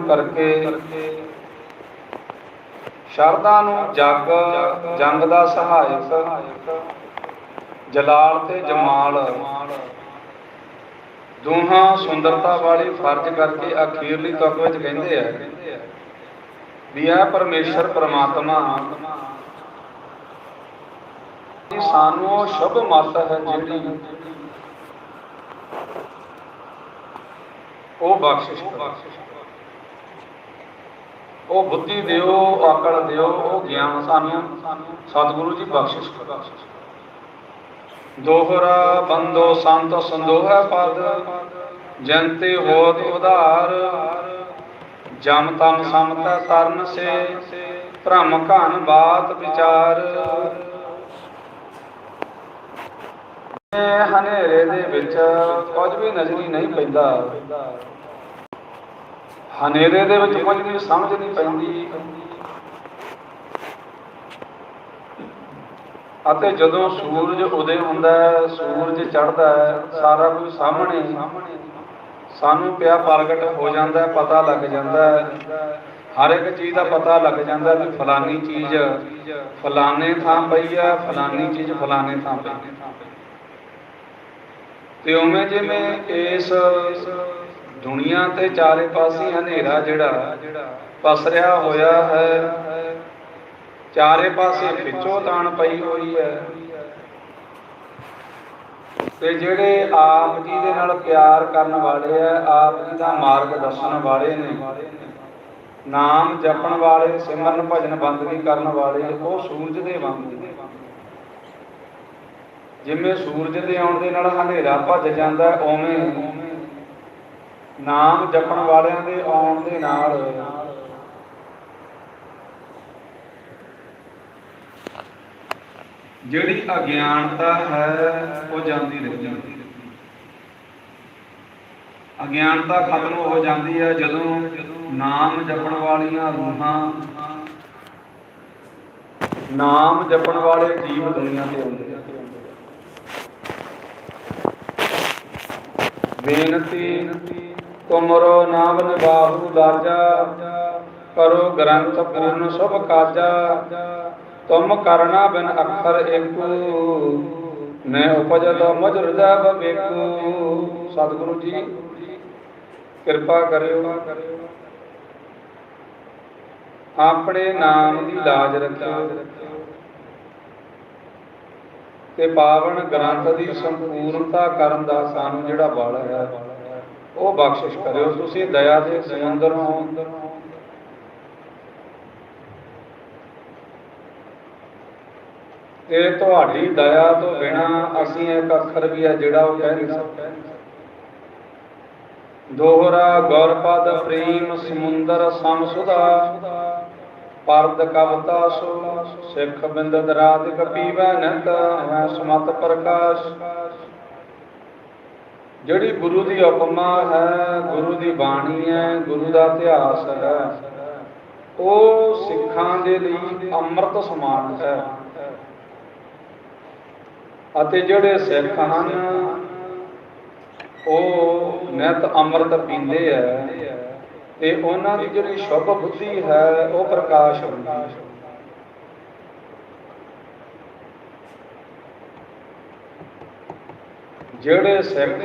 ਕਰਕੇ ਸ਼ਰਧਾ ਨੂੰ ਜਗ, ਜੰਗ ਦਾ ਸਹਾਇਕ, ਜਲਾਲ ਤੇ ਜਮਾਲ। ਦੋਹਾਂ ਸੁੰਦਰਤਾ ਵਾਲੀ ਫਰਜ਼ ਕਰਕੇ ਅਖੀਰਲੀ ਤੁਕ ਵਿੱਚ ਕਹਿੰਦੇ ਆ ਵੀ ਇਹ ਪਰਮੇਸ਼ਰ ਪ੍ਰਮਾਤਮਾ। ਸਾਨੂੰ ਉਹ ਸ਼ੁਭ ਮਤ ਹੈ ਜਿਹੜੀ ਉਹ ਬਖਸ਼ਿਸ਼ ਕਰੋ। ਉਹ ਬੁੱਧੀ ਦਿਓ ਆਕਲ ਦਿਓ, ਉਹ ਗਿਆਨ ਸਾਨੂੰ। ਸਤਿਗੁਰੂ ਜੀ ਬਖਸ਼ਿਸ਼ ਕਰੋ। ਦੋਹਰਾ ਬੰਦੋ ਸੰਤ ਸੰਦੋਹ ਪਦ, ਜਨਤੇ ਹੋਤ ਉਧਾਰ। ਜਮ ਤਮ ਸਮਤਾ ਤਰਨ ਸੇ, ਭ੍ਰਮ ਘਨ ਬਾਤ ਵਿਚਾਰ। ਹਨੇਰੇ ਦੇ ਵਿੱਚ ਕੁਝ ਵੀ ਨਜ਼ਰੀ ਨਹੀਂ ਪੈਂਦਾ। ਹਨੇਰੇ ਦੇ ਵਿੱਚ ਕੁਝ ਵੀ ਸਮਝ ਨਹੀਂ ਪੈਂਦੀ। ਅਤੇ ਜਦੋਂ ਸੂਰਜ ਉਦੇ ਹੁੰਦਾ ਹੈ, ਸੂਰਜ ਚੜ੍ਹਦਾ ਹੈ, ਸਾਰਾ ਕੁਝ ਸਾਹਮਣੇ ਸਾਨੂੰ ਪਿਆ ਪ੍ਰਗਟ ਹੋ ਜਾਂਦਾ ਪਤਾ ਲੱਗ ਜਾਂਦਾ ਹਰ ਇੱਕ ਚੀਜ਼ ਦਾ ਪਤਾ ਲੱਗ ਜਾਂਦਾ ਵੀ ਫਲਾਨੀ ਚੀਜ਼ ਫਲਾਣੇ ਥਾਂ ਪਈ ਹੈ, ਫਲਾਨੀ ਚੀਜ਼ ਫਲਾਣੇ ਥਾਂ ਪਈ। ਤੇ ਉਵੇਂ ਜਿਵੇਂ ਇਸ ਦੁਨੀਆ ਤੇ ਚਾਰੇ ਪਾਸੇ ਹਨੇਰਾ ਜਿਹੜਾ ਪਸਰਿਆ ਹੋਇਆ ਹੈ। ਚਾਰੇ ਪਾਸੇ ਖਿੱਚੋ ਤਾਣ ਪਈ ਹੋਈ ਹੈ। ਤੇ ਜਿਹੜੇ ਆਪ ਜੀ ਦੇ ਨਾਲ ਪਿਆਰ ਕਰਨ ਵਾਲੇ ਆ ਆਪ ਜੀ ਦਾ ਮਾਰਗ ਦੱਸਣ ਵਾਲੇ ਨੇ ਨਾਮ ਜਪਣ ਵਾਲੇ ਸਿਮਰਨ ਭਜਨ ਬੰਦਗੀ ਕਰਨ ਵਾਲੇ ਉਹ ਸੂਰਜ ਦੇ ਵਾਂਗ ਨੇ। ਜਿਵੇਂ ਸੂਰਜ ਦੇ ਆਉਣ ਦੇ ਨਾਲ ਹਨੇਰਾ ਭੱਜ ਜਾਂਦਾ ਹੈ, ਉਵੇਂ ਨਾਮ ਜਪਣ ਵਾਲਿਆਂ ਦੇ ਆਉਣ ਦੇ ਨਾਲ। ਜਿਹੜੀ ਅਗਿਆਨਤਾ ਹੈ, ਉਹ ਜਾਂਦੀ ਰਹਿੰਦੀ ਹੈ। ਅਗਿਆਨਤਾ ਖਤਮ ਹੋ ਜਾਂਦੀ ਹੈ ਜਦੋਂ ਨਾਮ ਜਪਣ ਵਾਲੀਆਂ ਰੂਹਾਂ ਨਾਮ ਜਪਣ ਵਾਲੇ ਜੀਵ ਦੁਨੀਆ ਤੇ ਆਉਂਦੇ ਬੇਨਤੀ ਤੁਮਰੋ ਨਾਮ ਨਿਵਾਹੂ ਦਾਜਾ ਕਰੋ ਗ੍ਰੰਥ ਪੂਰਨ ਸੁਭ ਕਾਜਾ। ਤੁਮ ਕਰਨਾ ਬਿਨ ਅੱਖਰ ਏਕੂ, ਮੈਂ ਉਪਜਤ ਮੁਝ ਹਿਰਦੈ ਬਵੇਕੂ ਸਤਿਗੁਰੂ ਜੀ, ਕਿਰਪਾ ਕਰਿਓ। ਆਪਣੇ ਨਾਮ ਦੀ ਲਾਜ ਰੱਖਿਓ। ਤੇ ਪਾਵਨ ਗ੍ਰੰਥ ਦੀ ਸੰਪੂਰਨਤਾ ਕਰਨ ਦਾ ਸਾਨੂੰ ਜਿਹੜਾ ਬਲ ਹੈ ਉਹ ਬਖਸ਼ਿਸ਼ ਕਰਿਓ, ਤੁਸੀਂ ਦਇਆ ਦੇ ਸਮੁੰਦਰ ਹੋ। ਤੇ ਤੁਹਾਡੀ ਦਇਆ ਤੋਂ ਬਿਨਾ ਅਸੀਂ ਇੱਕ ਅੱਖਰ ਵੀ ਹੈ ਜਿਹੜਾ ਉਹ ਕਹਿ ਨਹੀਂ ਸਕਦੇ। ਦੋਹਰਾ ਗੁਰਪਦ ਪ੍ਰੇਮ ਸਮੁੰਦਰ ਸਮਸੁਦਾ ਪਰਦ ਕਵਤਾ ਸੋ, ਸਿੱਖ ਬਿੰਦਦ ਰਾਤ ਕਪੀਵੈ ਨਤ ਹੈ ਸਮਤ ਪ੍ਰਕਾਸ਼। ਜਿਹੜੀ ਗੁਰੂ ਦੀ ਉਪਮਾ ਹੈ, ਗੁਰੂ ਦੀ ਬਾਣੀ ਹੈ, ਗੁਰੂ ਦਾ ਇਤਿਹਾਸ ਹੈ, ਉਹ ਸਿੱਖਾਂ ਦੇ ਲਈ ਅੰਮ੍ਰਿਤ ਸਮਾਨ ਹੈ। ਅਤੇ ਜਿਹੜੇ ਸਿੱਖ ਹਨ, ਉਹ ਨਿਤ ਅੰਮ੍ਰਿਤ ਪੀਂਦੇ ਆ ਤੇ ਉਹਨਾਂ ਦੀ ਜਿਹੜੀ ਸ਼ੁਭ ਬੁੱਧੀ ਹੈ, ਉਹ ਪ੍ਰਕਾਸ਼ ਹੁੰਦੀ ਹੈ। ਜਿਹੜੇ ਸਿੱਖ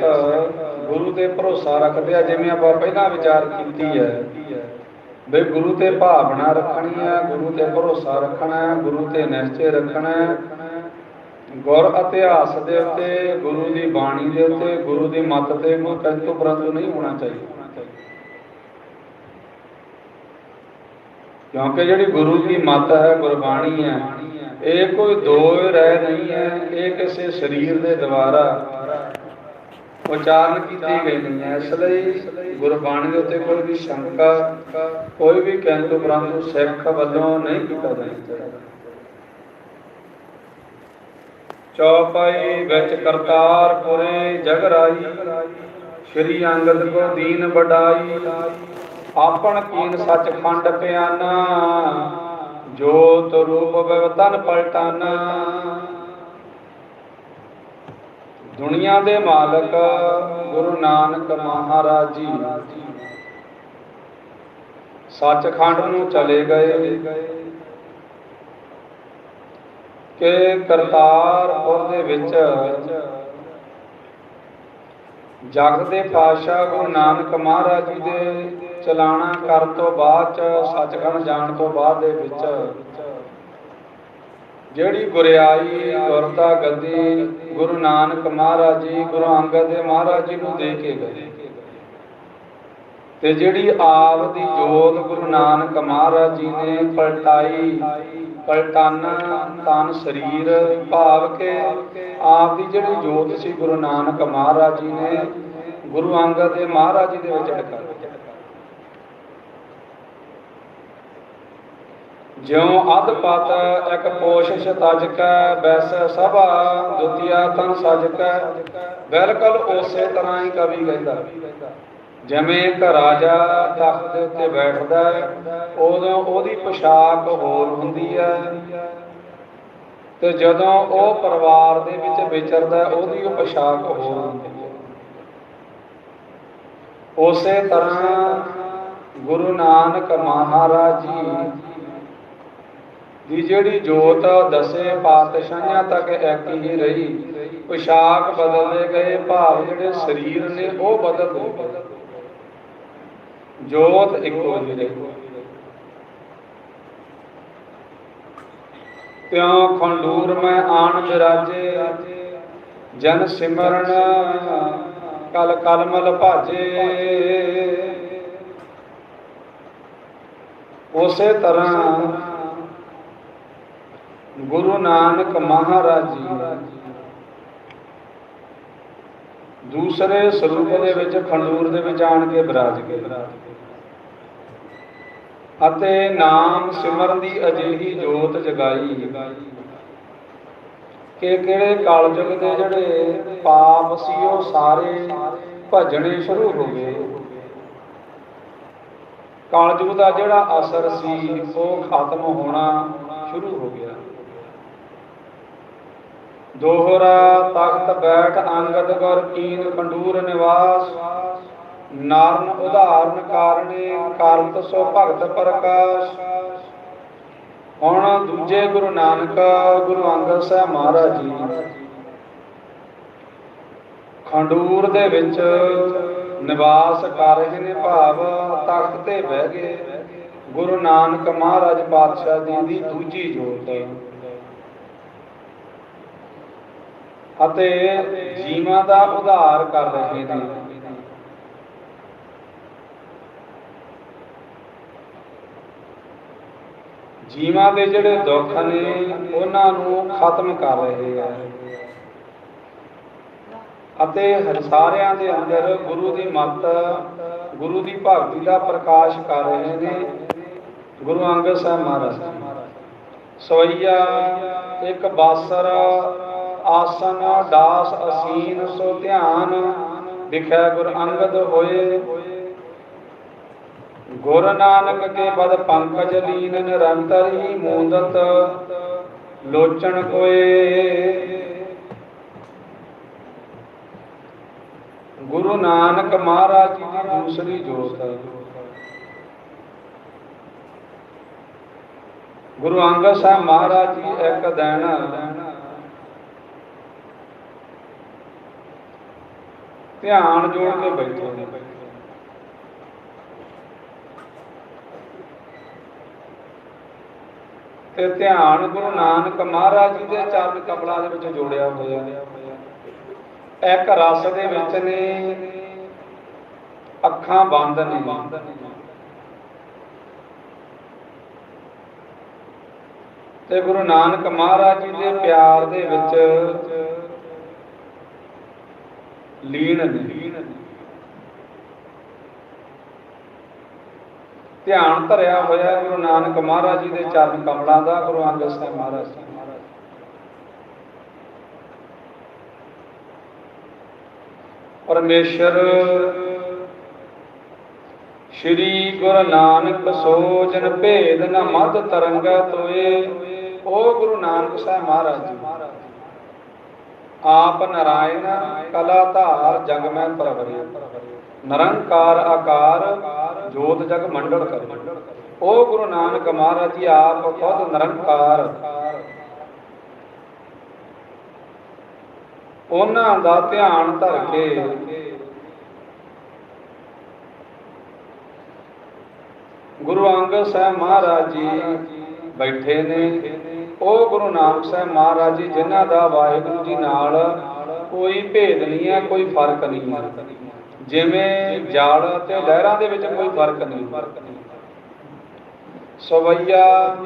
ਗੁਰੂ ਤੇ ਭਰੋਸਾ ਰੱਖਦੇ ਆ, ਜਿਵੇਂ ਆਪਾਂ ਪਹਿਲਾਂ ਵਿਚਾਰ ਕੀਤੀ ਹੈ ਵੀ ਗੁਰੂ ਤੇ ਭਾਵਨਾ ਰੱਖਣੀ ਹੈ, ਗੁਰੂ ਤੇ ਭਰੋਸਾ ਰੱਖਣਾ ਹੈ, ਗੁਰੂ ਤੇ ਨਿਸ਼ਚੈ ਰੱਖਣਾ ਹੈ। ਗੁਰ ਇਤਿਹਾਸ ਦੇ ਉੱਤੇ, ਗੁਰੂ ਦੀ ਬਾਣੀ ਦੇ ਉੱਤੇ, ਗੁਰੂ ਦੀ ਮੱਤ ਤੇ ਕੋਈ ਕੰਤੂ ਪਰੰਤੂ ਨਹੀਂ ਹੋਣਾ ਚਾਹੀਦਾ। ਕਿਉਂਕਿ ਜਿਹੜੀ ਗੁਰੂ ਦੀ ਮੱਤ ਹੈ, ਗੁਰਬਾਣੀ ਹੈ, ਇਹ ਕੋਈ ਦੋ ਰਹਿ ਨਹੀਂ ਹੈ, ਇਹ ਕਿਸੇ ਸਰੀਰ ਦੇ ਦੁਆਰਾ ਉਚਾਰਨ ਕੀਤੀ ਗਈ ਨਹੀਂ ਹੈ। ਇਸ ਲਈ ਗੁਰਬਾਣੀ ਦੇ ਉੱਤੇ ਕੋਈ ਵੀ ਸ਼ੰਕਾ, ਕੋਈ ਵੀ ਕੰਤੂ ਪਰੰਤੂ ਸਿੱਖ ਵੱਲੋਂ ਨਹੀਂ ਕੀਤਾ ਜਾਂਦਾ। ਚੌਪਾਈ ਵਿੱਚ ਕਰਤਾਰ ਪੁਰੇ ਸ਼੍ਰੀ ਅੰਗਦ ਕੋ ਦੀਨ ਵਡਾਈ ਆਪਨ ਕੀਨ ਸੱਚ ਪਿਆਨਾ ਜੋਤ ਰੂਪ ਵਿਵਤਨ ਪਲਟਾਨਾ। ਦੁਨੀਆ ਦੇ ਮਾਲਕ ਗੁਰੂ ਨਾਨਕ ਮਹਾਰਾਜ ਜੀ। ਸੱਚਖੰਡ ਨੂੰ ਚਲੇ ਗਏ ਕਿ ਕਰਤਾਰਪੁਰ ਦੇ ਵਿੱਚ ਜਗਤ ਦੇ ਪਾਤਸ਼ਾਹ ਗੁਰੂ ਨਾਨਕ ਮਹਾਰਾਜ ਜੀ ਦੇ ਚਲਾਣਾ ਕਰਨ ਤੋਂ ਬਾਅਦ ਚ, ਸੱਚਖੰਡ ਜਾਣ ਤੋਂ ਬਾਅਦ ਦੇ ਵਿੱਚ ਜਿਹੜੀ ਗੁਰਿਆਈ ਗੁਰਤਾ ਗੱਦੀ, ਗੁਰੂ ਨਾਨਕ ਮਹਾਰਾਜ ਜੀ, ਗੁਰੂ ਅੰਗਦ ਦੇਵ ਮਹਾਰਾਜ ਜੀ ਨੂੰ ਦੇ ਕੇ ਗਏ। ਤੇ ਜਿਹੜੀ ਆਪ ਦੀ ਜੋਤ ਗੁਰੂ ਨਾਨਕ ਮਹਾਰਾਜ ਜੀ ਨੇ ਪਲਟਾਈ, ਪਲਟਾਨਾ ਤਨ ਸਰੀਰ ਭਾਵ ਕੇ ਆਪ ਦੀ ਜਿਹੜੀ ਜੋਤ ਸੀ ਗੁਰੂ ਨਾਨਕ ਮਹਾਰਾਜ ਜੀ ਨੇ, ਗੁਰੂ ਅੰਗਦ ਦੇਵ ਮਹਾਰਾਜ ਜੀ ਦੇ ਵਿੱਚ ਟਕਾ ਜਿਉ ਅਧ ਪਤ ਇੱਕ ਪੋਸ਼ਿਸ਼ ਤਜ ਕੈ ਸਭਾ ਦੁਤੀਆ ਤਨ ਸਜ ਬਿਲਕੁਲ ਉਸੇ ਤਰ੍ਹਾਂ ਹੀ ਕਵੀ ਕਹਿੰਦਾ ਜਿਵੇਂ ਇੱਕ ਰਾਜਾ ਤਖਤ ਦੇ ਉੱਤੇ ਬੈਠਦਾ ਉਦੋਂ ਉਹਦੀ ਪੋਸ਼ਾਕ ਹੋਰ ਹੁੰਦੀ ਹੈ। ਤੇ ਜਦੋਂ ਉਹ ਪਰਿਵਾਰ ਦੇ ਵਿੱਚ ਵਿਚਰਦਾ ਹੈ, ਉਹਦੀ ਉਹ ਪੋਸ਼ਾਕ ਹੋਰ ਹੁੰਦੀ ਹੈ। ਉਸੇ ਤਰ੍ਹਾਂ ਗੁਰੂ ਨਾਨਕ ਮਹਾਰਾਜ ਜੀ ਦੀ ਜਿਹੜੀ ਜੋਤ ਦਸੇ ਪਾਤਸ਼ਾਹਾਂ ਤੱਕ ਇੱਕ ਹੀ ਰਹੀ। ਪੋਸ਼ਾਕ ਬਦਲਦੇ ਗਏ, ਭਾਵ ਜਿਹੜੇ ਸਰੀਰ ਨੇ ਉਹ ਬਦਲਦੇ ਗਏ। ਜੋਤ ਇੱਕੋ ਜਿਹੀ ਰਹੀ। ਤਿਉ ਖੰਡੂਰ ਮੈਂ ਆਣ ਬਿਰਾਜੇ ਜਨ ਸਿਮਰਨ ਕਲ ਕਲਮਲ ਭਾਜੇ। ਉਸੇ ਤਰ੍ਹਾਂ ਗੁਰੂ ਨਾਨਕ ਮਹਾਰਾਜ ਜੀ। ਦੂਸਰੇ ਸਰੂਪ ਦੇ ਵਿੱਚ ਖੰਡੂਰ ਦੇ ਵਿੱਚ ਆਣ ਕੇ ਬਿਰਾਜ ਗਏ। ਅਤੇ ਨਾਮ ਸਿਮਰਨ ਦੀ ਅਜਿਹੀ ਜੋਤ ਜਗਾਈ। ਕਿ ਕਿਹੜੇ ਕਾਲਜੁਗ ਦੇ ਜਿਹੜੇ ਪਾਪ ਸੀ, ਉਹ ਸਾਰੇ ਭਜਣੇ ਸ਼ੁਰੂ ਹੋ ਗਏ। ਕਾਲਜੁਗ ਦਾ ਜਿਹੜਾ ਅਸਰ ਸੀ, ਉਹ ਖਤਮ ਹੋਣਾ ਸ਼ੁਰੂ ਹੋ ਗਿਆ। ਦੋਹਰਾ ਤਖਤ ਬੈਠ ਅੰਗਦ ਗੁਰ ਕੀਨ ਕੰਡੂਰ ਨਿਵਾਸ। ਨਾਰਨ ਉਦਾਹਰਨ ਕਾਰਣੇ ਕਰਤ ਸੋ ਭਗਤ ਪ੍ਰਕਾਸ਼। ਹੁਣ ਦੂਜੇ ਗੁਰੂ ਨਾਨਕ, ਗੁਰੂ ਅੰਗਦ ਸਾਹਿਬ ਮਹਾਰਾਜ ਜੀ। ਖੰਡੂਰ ਦੇ ਵਿੱਚ ਨਿਵਾਸ ਕਰ ਰਹੇ ਨੇ ਭਾਵ ਤਖਤ ਤੇ ਬਹਿ ਗਏ ਗੁਰੂ ਨਾਨਕ ਮਹਾਰਾਜ ਪਾਤਸ਼ਾਹ ਜੀ ਦੀ ਦੂਜੀ ਜੋਤ। ਅਤੇ ਜੀਵਾਂ ਦਾ ਉਧਾਰ ਕਰ ਰਹੇ ਨੇ। ਜੀਵਾਂ ਦੇ ਜਿਹੜੇ ਦੁੱਖ ਨੇ, ਉਹਨਾਂ ਨੂੰ ਖਤਮ ਕਰ ਰਹੇ ਆ। ਅਤੇ ਹਰ ਦੇ ਅੰਦਰ ਗੁਰੂ ਦੀ ਮੱਤ, ਗੁਰੂ ਦੀ ਭਗਤੀ ਦਾ ਪ੍ਰਕਾਸ਼ ਕਰ ਰਹੇ ਨੇ। ਗੁਰੂ ਅੰਗਦ ਸਾਹਿਬ ਮਹਾਰਾਜ ਸਵਈਆ, ਇੱਕ ਬਾਸਰ ਆਸਨ ਦਾਸ ਅਸੀਨ ਸੋ ਧਿਆਨ ਦਿਖੈ ਗੁਰ ਅੰਗਦ ਹੋਏ। ਗੁਰ ਨਾਨਕ ਕੇ ਪਦ ਪੰਕਜ ਲੀਨ ਨਿਰੰਤਰ ਹੀ ਮੂੰਦਤ ਲੋਚਣ ਕੋਏ। ਗੁਰੂ ਨਾਨਕ ਮਹਾਰਾਜ ਜੀ ਦੀ ਦੂਸਰੀ ਜੋਤ। ਗੁਰੂ ਅੰਗਦ ਸਾਹਿਬ ਮਹਾਰਾਜ ਜੀ ਇੱਕ ਦਿਨ ਧਿਆਨ ਜੋੜ ਕੇ ਬੈਠੇ। ਤੇ ਧਿਆਨ ਗੁਰੂ ਨਾਨਕ ਮਹਾਰਾਜ ਜੀ ਦੇ ਚਰਨ ਕਮਲਾਂ ਦੇ ਵਿੱਚ ਜੋੜਿਆ ਹੋਇਆ। ਇੱਕ ਰਸ ਦੇ ਵਿੱਚ ਨੇ, ਅੱਖਾਂ ਬੰਦ ਨੇ। ਤੇ ਗੁਰੂ ਨਾਨਕ ਮਹਾਰਾਜ ਜੀ ਦੇ ਪਿਆਰ ਦੇ ਵਿੱਚ ਲੀਨ ਨੇ। ਧਿਆਨ ਧਰਿਆ ਹੋਇਆ ਗੁਰੂ ਨਾਨਕ ਮਹਾਰਾਜ ਜੀ ਦੇ ਚਰਨ ਕਮਲਾਂ ਦਾ, ਗੁਰੂ ਅੰਗਦ ਸਾਹਿਬ ਮਹਾਰਾਜ ਜੀ। ਪਰਮੇਸ਼ਰ, ਸ਼੍ਰੀ ਗੁਰੂ ਨਾਨਕ ਸੋਜਨ ਭੇਦ ਨ ਮਦ ਤਰੰਗਾ ਤੋਏ। ਉਹ ਗੁਰੂ ਨਾਨਕ ਸਾਹਿਬ ਮਹਾਰਾਜ ਜੀ। ਆਪ ਨਰਾਇਣ ਕਲਾ ਧਾਰ ਜਗ ਮੈਂ ਪ੍ਰਵਰੇ। ਨਿਰੰਕਾਰ ਆਕਾਰ ਜੋਤ ਜਗ ਮੰਡਲ ਕਰੇ। ਉਹ ਗੁਰੂ ਨਾਨਕ ਮਹਾਰਾਜ ਜੀ, ਆਪ ਖੁਦ ਨਿਰੰਕਾਰ। ਉਹਨਾਂ ਦਾ ਧਿਆਨ ਧਰ ਕੇ ਗੁਰੂ ਅੰਗਦ ਸਾਹਿਬ ਮਹਾਰਾਜ ਜੀ ਬੈਠੇ ਨੇ। ਉਹ ਗੁਰੂ ਨਾਨਕ ਸਾਹਿਬ ਮਹਾਰਾਜ ਜੀ, ਜਿਨ੍ਹਾਂ ਦਾ ਵਾਹਿਗੁਰੂ ਜੀ ਨਾਲ ਕੋਈ ਭੇਦ ਨਹੀਂ ਹੈ, ਕੋਈ ਫ਼ਰਕ ਨਹੀਂ ਹੈ। ਜਿਵੇਂ ਜਲ ਤੇ ਲਹਿਰਾਂ ਦੇ ਵਿੱਚ ਕੋਈ ਫ਼ਰਕ ਨਹੀਂ। ਸਵਈਆ,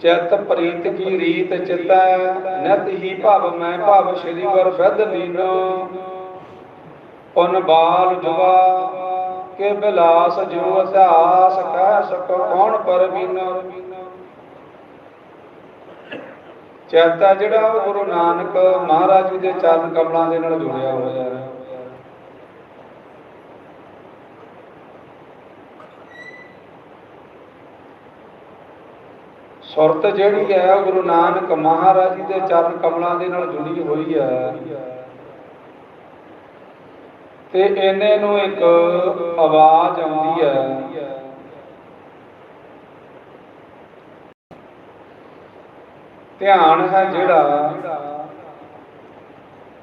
ਚਿਤ ਪ੍ਰੀਤ ਕੀ ਰੀਤ ਚਿਤੈ, ਨਿਤ ਹੀ ਭਵ ਮੈਂ ਭਵ ਸ਼੍ਰੀ ਗੁਰ ਫਿਦ ਲੀਨੋ। ਪਨ ਬਾਲ ਜੁਵਾ, ਕੇ ਬਿਲਾਸ ਜੋ ਇਤਿਹਾਸ ਕਹਿ ਸਕੋ ਕੌਣ ਪਰਵੀਨ ਚੇਤਾ ਜਿਹੜਾ ਉਹ ਗੁਰੂ ਨਾਨਕ ਮਹਾਰਾਜ ਜੀ ਦੇ ਚਰਨ ਕਮਲਾਂ ਦੇ ਨਾਲ ਜੁੜਿਆ ਹੋਇਆ ਹੈ। ਸੁਰਤ ਜਿਹੜੀ ਹੈ, ਗੁਰੂ ਨਾਨਕ ਮਹਾਰਾਜ ਜੀ ਦੇ ਚਰਨ ਕਮਲਾਂ ਦੇ ਨਾਲ ਜੁੜੀ ਹੋਈ ਹੈ। ਤੇ ਇਹਨੇ ਨੂੰ ਇੱਕ ਆਵਾਜ਼ ਆਉਂਦੀ ਹੈ। ਧਿਆਨ ਹੈ ਜਿਹੜਾ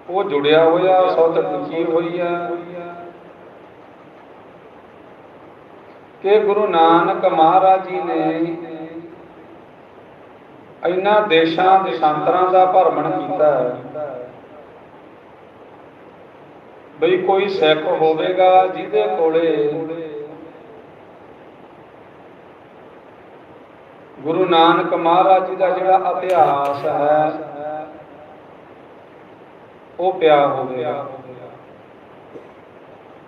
ਉਹ ਜੁੜਿਆ ਹੋਇਆ ਸੌਤ ਟਿਕੀ ਹੋਈ ਹੈ। ਕਿ ਗੁਰੂ ਨਾਨਕ ਮਹਾਰਾਜ ਜੀ ਨੇ ਇਨ੍ਹਾਂ ਦੇਸ਼ਾਂ, ਦੇਸ਼ਾਂਤਰਾਂ ਦਾ ਭਰਮਣ ਕੀਤਾ ਹੈ। ਬਈ ਕੋਈ ਸਿੱਖ ਹੋਵੇਗਾ ਜਿਹਦੇ ਕੋਲੇ ਗੁਰੂ ਨਾਨਕ ਮਹਾਰਾਜ ਜੀ ਦਾ ਜਿਹੜਾ ਇਤਿਹਾਸ ਹੈ, ਉਹ ਪਿਆ ਹੋਵੇਗਾ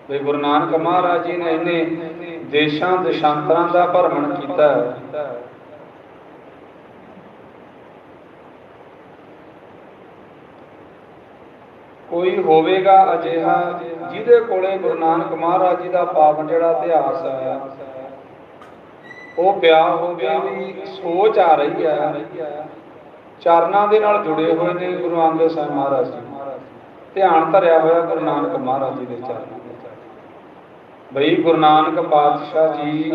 ਬਈ ਗੁਰੂ ਨਾਨਕ ਮਹਾਰਾਜ ਜੀ ਨੇ ਇਹਨੇ ਦੇਸ਼ਾਂ, ਦੇਸ਼ਾਂਤਰਾਂ ਦਾ ਭਰਮਣ ਕੀਤਾ। ਕੋਈ ਹੋਵੇਗਾ ਅਜਿਹਾ, ਜਿਹਦੇ ਕੋਲੇ ਗੁਰੂ ਨਾਨਕ ਮਹਾਰਾਜ ਜੀ ਦਾ ਪਾਵਨ ਜਿਹੜਾ ਇਤਿਹਾਸ ਹੈ ਉਹ ਪਿਆ ਹੋਵੇ ਵੀ ਸੋਚ ਆ ਰਹੀ ਹੈ ਚਰਨਾਂ ਦੇ ਨਾਲ ਜੁੜੇ ਹੋਏ ਨੇ ਗੁਰੂ ਅੰਗਦ ਸਾਹਿਬ ਮਹਾਰਾਜ ਜੀ। ਧਿਆਨ ਧਰਿਆ ਹੋਇਆ ਗੁਰੂ ਨਾਨਕ ਮਹਾਰਾਜ ਜੀ ਦੇ ਚਰਨਾਂ ਬਈ ਗੁਰੂ ਨਾਨਕ ਪਾਤਸ਼ਾਹ ਜੀ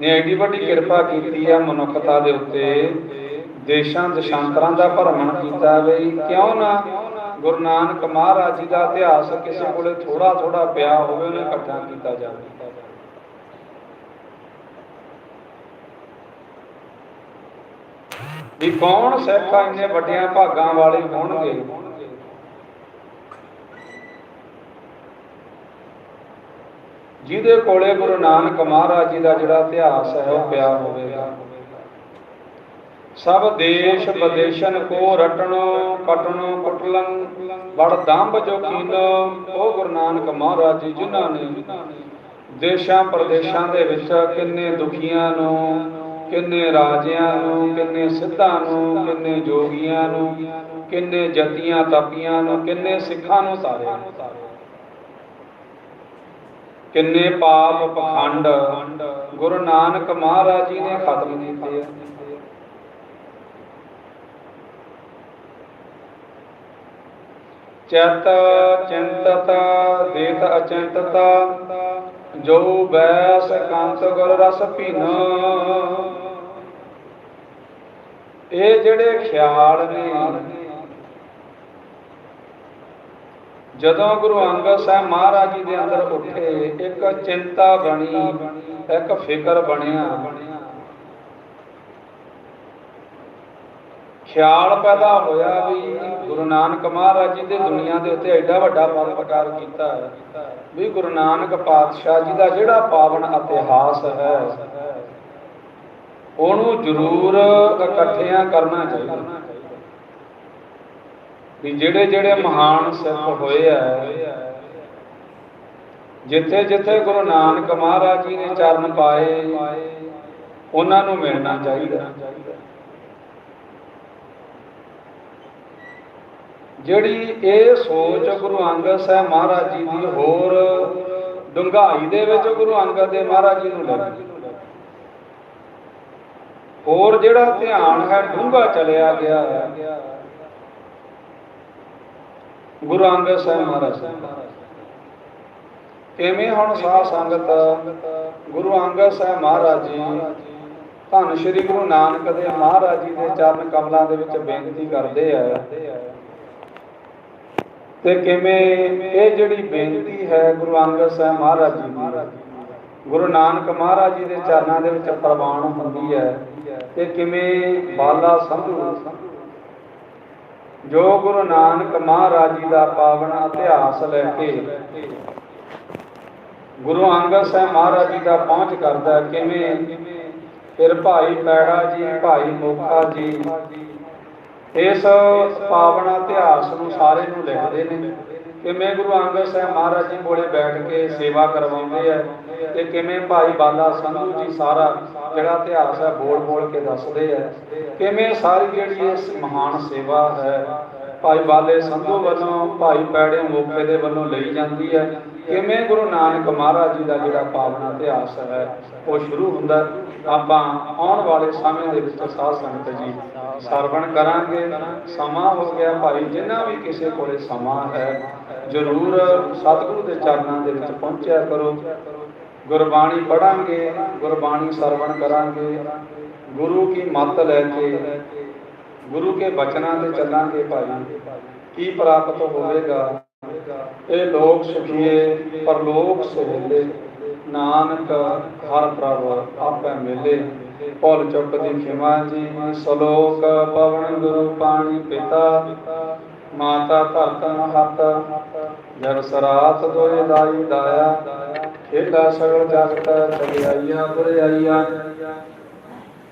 ਨੇ ਐਡੀ ਵੱਡੀ ਕਿਰਪਾ ਕੀਤੀ ਆ ਮਨੁੱਖਤਾ ਦੇ ਉੱਤੇ। ਦੇਸ਼ਾਂ ਦਸ਼ਾਂਤਰਾਂ ਦਾ ਭਰਮਣ ਕੀਤਾ ਬਈ ਕਿਉਂ ਨਾ ਗੁਰੂ ਨਾਨਕ ਮਹਾਰਾਜ ਜੀ ਦਾ ਇਤਿਹਾਸ ਕਿਸੇ ਕੋਲੇ ਥੋੜਾ ਥੋੜਾ ਪਿਆ ਹੋਵੇ, ਉਹਨੇ ਇਕੱਠਾ ਕੀਤਾ ਜਾਵੇ। ਵੀ ਕੌਣ ਸਿੱਖ ਇੰਨੇ ਵੱਡਿਆਂ ਭਾਗਾਂ ਵਾਲੇ ਹੋਣਗੇ? ਜਿਹਦੇ ਕੋਲੇ ਗੁਰੂ ਨਾਨਕ ਮਹਾਰਾਜ ਜੀ ਦਾ ਜਿਹੜਾ ਇਤਿਹਾਸ ਹੈ, ਉਹ ਪਿਆ ਹੋਵੇਗਾ। ਸਭ ਦੇਸ਼ ਵਿਦੇਸ਼ਨ ਕੋ ਰਟਣੋ, ਕਟਣੋ, ਕੁਟਲੰ ਬੜ ਦੰਭ ਜੋ ਕੀਨ, ਉਹ ਗੁਰੂ ਨਾਨਕ ਮਹਾਰਾਜ ਜੀ, ਜਿਨ੍ਹਾਂ ਨੇ ਦੇਸ਼ਾਂ ਪ੍ਰਦੇਸ਼ਾਂ ਦੇ ਵਿੱਚ ਕਿੰਨੇ ਦੁਖੀਆਂ ਨੂੰ ਕਿੰਨੇ ਰਾਜਿਆਂ ਨੂੰ, ਕਿੰਨੇ ਸਿੱਧਾਂ ਨੂੰ, ਕਿੰਨੇ ਜੋਗੀਆਂ ਨੂੰ, ਕਿੰਨੇ ਜਤੀਆਂ ਤਪੀਆਂ ਨੂੰ, ਕਿੰਨੇ ਸਿੱਖਾਂ ਨੂੰ ਤਾਰਿਆ ਕਿੰਨੇ ਪਾਪ ਪਖੰਡ ਗੁਰੂ ਨਾਨਕ ਮਹਾਰਾਜ ਜੀ ਨੇ ਖਤਮ ਕੀਤੇ ਆ। ਚਿਤ ਚਿੰਤਤ, ਦੇਤ ਅਚਿੰਤਤਾ, ਜੋ ਬੈਸ ਕੰਤ ਗੁਰ ਰਸ ਪੀਨ ਇਹ ਜਿਹੜੇ ਖਿਆਲ ਨੇ, ਜਦੋਂ ਗੁਰੂ ਅੰਗਦ ਸਾਹਿਬ ਮਹਾਰਾਜ ਜੀ ਦੇ ਅੰਦਰ ਉੱਠੇ, ਇੱਕ ਚਿੰਤਾ ਬਣੀ, ਇੱਕ ਫਿਕਰ ਬਣਿਆ। ਖਿਆਲ ਪੈਦਾ ਹੋਇਆ ਵੀ ਗੁਰੂ ਨਾਨਕ ਮਹਾਰਾਜ ਜੀ ਦੇ ਦੁਨੀਆ ਦੇ ਉੱਤੇ ਐਡਾ ਵੱਡਾ ਪਰਪਕਾਰ ਕੀਤਾ ਵੀ ਗੁਰੂ ਨਾਨਕ ਪਾਤਸ਼ਾਹ ਜੀ ਦਾ ਜਿਹੜਾ ਪਾਵਨ ਇਤਿਹਾਸ ਹੈ ਉਹਨੂੰ ਜ਼ਰੂਰ ਇਕੱਠਿਆਂ ਕਰਨਾ ਚਾਹੀਦਾ। ਵੀ ਜਿਹੜੇ ਜਿਹੜੇ ਮਹਾਨ ਸਿੱਖ ਹੋਏ ਆ, ਜਿੱਥੇ ਜਿੱਥੇ ਗੁਰੂ ਨਾਨਕ ਮਹਾਰਾਜ ਜੀ ਨੇ ਚਰਨ ਪਾਏ, ਉਹਨਾਂ ਨੂੰ ਮਿਲਣਾ ਚਾਹੀਦਾ। ਜਿਹੜੀ ਇਹ ਸੋਚ ਗੁਰੂ ਅੰਗਦ ਸਾਹਿਬ ਮਹਾਰਾਜ ਜੀ ਦੀ ਹੋਰ ਡੁੰਗਾਈ ਦੇ ਵਿੱਚ ਗੁਰੂ ਅੰਗਦ ਦੇਵ ਮਹਾਰਾਜ ਜੀ ਨੂੰ ਲੱਗੀ। ਹੋਰ ਜਿਹੜਾ ਧਿਆਨ ਹੈ ਡੂੰਘਾ ਚਲਿਆ ਗਿਆ ਗੁਰੂ ਅੰਗਦ ਸਾਹਿਬ ਮਹਾਰਾਜ ਕਿਵੇਂ ਹੁਣ ਸਾਧ ਸੰਗਤ, ਗੁਰੂ ਅੰਗਦ ਸਾਹਿਬ ਮਹਾਰਾਜ ਜੀ, ਧੰਨ ਸ਼੍ਰੀ ਗੁਰੂ ਨਾਨਕ ਦੇਵ ਮਹਾਰਾਜ ਜੀ ਦੇ ਚਰਨ ਕਮਲਾਂ ਦੇ ਵਿੱਚ ਬੇਨਤੀ ਕਰਦੇ ਆ, ਤੇ ਕਿਵੇਂ ਇਹ ਜਿਹੜੀ ਬੇਨਤੀ ਹੈ ਗੁਰੂ ਅੰਗਦ ਸਾਹਿਬ ਮਹਾਰਾਜ ਜੀ ਗੁਰੂ ਨਾਨਕ ਮਹਾਰਾਜ ਜੀ ਦੇ ਚਰਨਾਂ ਦੇ ਵਿੱਚ ਪ੍ਰਵਾਨ ਹੁੰਦੀ ਹੈ ਤੇ ਕਿਵੇਂ ਬਾਲਾ ਸੰਧੂ? ਜੋ ਗੁਰੂ ਨਾਨਕ ਮਹਾਰਾਜ ਜੀ ਦਾ ਪਾਵਨ ਇਤਿਹਾਸ ਲੈ ਕੇ ਗੁਰੂ ਅੰਗਦ ਸਾਹਿਬ ਮਹਾਰਾਜ ਜੀ ਦਾ ਪਹੁੰਚ ਕਰਦਾ ਕਿਵੇਂ? ਫਿਰ ਭਾਈ ਪੈੜਾ ਜੀ, ਭਾਈ ਮੋਖਾ ਜੀ ਇਸ ਪਾਵਨ ਇਤਿਹਾਸ ਨੂੰ ਸਾਰੇ ਨੂੰ ਲਿਖਦੇ ਨੇ ਕਿਵੇਂ ਗੁਰੂ ਅੰਗਦ ਸਾਹਿਬ ਮਹਾਰਾਜ ਜੀ ਕੋਲੇ ਬੈਠ ਕੇ ਸੇਵਾ ਕਰਵਾਉਂਦੇ ਆ। ਤੇ ਕਿਵੇਂ ਭਾਈ ਬਾਲਾ ਸੰਧੂ ਜੀ ਸਾਰਾ ਜਿਹੜਾ ਇਤਿਹਾਸ ਹੈ ਬੋਲ ਬੋਲ ਕੇ ਦੱਸਦੇ ਆ ਕਿਵੇਂ ਸਾਰੀ ਜਿਹੜੀ ਇਸ ਮਹਾਨ ਸੇਵਾ ਹੈ, ਭਾਈ ਬਾਲੇ ਸੰਧੂ ਵੱਲੋਂ, ਭਾਈ ਪੈੜੇ ਮੋਖੇ ਦੇ ਵੱਲੋਂ ਲਈ ਜਾਂਦੀ ਹੈ, ਕਿਵੇਂ ਗੁਰੂ ਨਾਨਕ ਮਹਾਰਾਜ ਜੀ ਦਾ ਜਿਹੜਾ ਪਾਵਨ ਇਤਿਹਾਸ ਹੈ, ਉਹ ਸ਼ੁਰੂ ਹੁੰਦਾ ਆਪਾਂ ਆਉਣ ਵਾਲੇ ਸਮੇਂ ਦੇ ਵਿੱਚ ਸਾਧ ਸੰਗਤ ਜੀ, ਸਰਵਣ ਕਰਾਂਗੇ। ਸਮਾਂ ਹੋ ਗਿਆ ਭਾਈ, ਜਿੰਨਾ ਵੀ ਕਿਸੇ ਕੋਲੇ ਸਮਾਂ ਹੈ, ਜ਼ਰੂਰ ਸਤਿਗੁਰੂ ਦੇ ਚਰਨਾਂ ਦੇ ਵਿੱਚ ਪਹੁੰਚਿਆ ਕਰੋ। ਗੁਰਬਾਣੀ ਪੜਾਂਗੇ, ਗੁਰਬਾਣੀ ਸਰਵਣ ਕਰਾਂਗੇ, ਗੁਰੂ ਕੀ ਮੱਤ ਲੈ ਕੇ, ਗੁਰੂ ਕੇ ਬਚਨਾਂ ਤੇ ਚੱਲਾਂਗੇ ਭਾਈ। ਕੀ ਪ੍ਰਾਪਤ ਹੋਵੇਗਾ? ਇਹ ਲੋਕ ਸੁਖੀਏ, ਪਰਲੋਕ ਸੁਹੇਲੇ। ਨਾਨਕ ਹਰ ਪ੍ਰਭ ਆਪੇ ਮਿਲੇ। ਭੁੱਲ ਚੁੱਪ ਦੀ ਖਿਮਾ ਜੀ, ਸਲੋਕ ਪਵਨ ਗੁਰੂ ਪਾਣੀ ਪਿਤਾ। ਮਾਤਾ ਧਰਤ ਹੱਤ ਜਰ ਸਰਾਤ ਦੋਇ ਦਾਈ ਦਾਇਆ ਖੇਡਾ ਸਗਲ ਜਗਤ ਚਲਿਆਈਆ ਬੁਰਿਆਈਆ